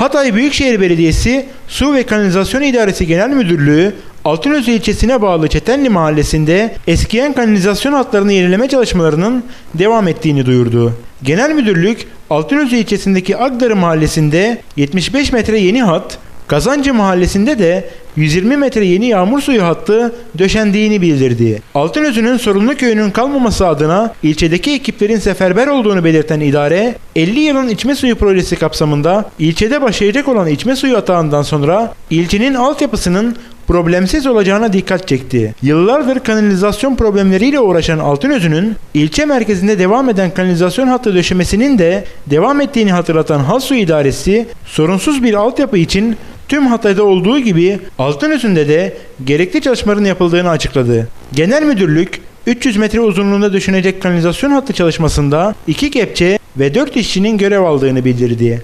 Hatay Büyükşehir Belediyesi Su ve Kanalizasyon İdaresi Genel Müdürlüğü Altınöz ilçesine bağlı Çetenli mahallesinde eskiyen kanalizasyon hatlarını yenileme çalışmalarının devam ettiğini duyurdu. Genel Müdürlük Altınöz ilçesindeki Agdarı mahallesinde 75 metre yeni hat, Kazancı mahallesinde de 120 metre yeni yağmur suyu hattı döşendiğini bildirdi. Altınözü'nün sorunlu köyünün kalmaması adına ilçedeki ekiplerin seferber olduğunu belirten idare, 50 yılın içme suyu projesi kapsamında ilçede başlayacak olan içme suyu atağından sonra ilçenin altyapısının problemsiz olacağına dikkat çekti. Yıllardır kanalizasyon problemleriyle uğraşan Altınözü'nün ilçe merkezinde devam eden kanalizasyon hattı döşemesinin de devam ettiğini hatırlatan Halsu İdaresi sorunsuz bir altyapı için tüm Hatay'da olduğu gibi Altınözü'nde de gerekli çalışmaların yapıldığını açıkladı. Genel Müdürlük 300 metre uzunluğunda düşünecek kanalizasyon hattı çalışmasında 2 kepçe ve 4 işçinin görev aldığını bildirdi.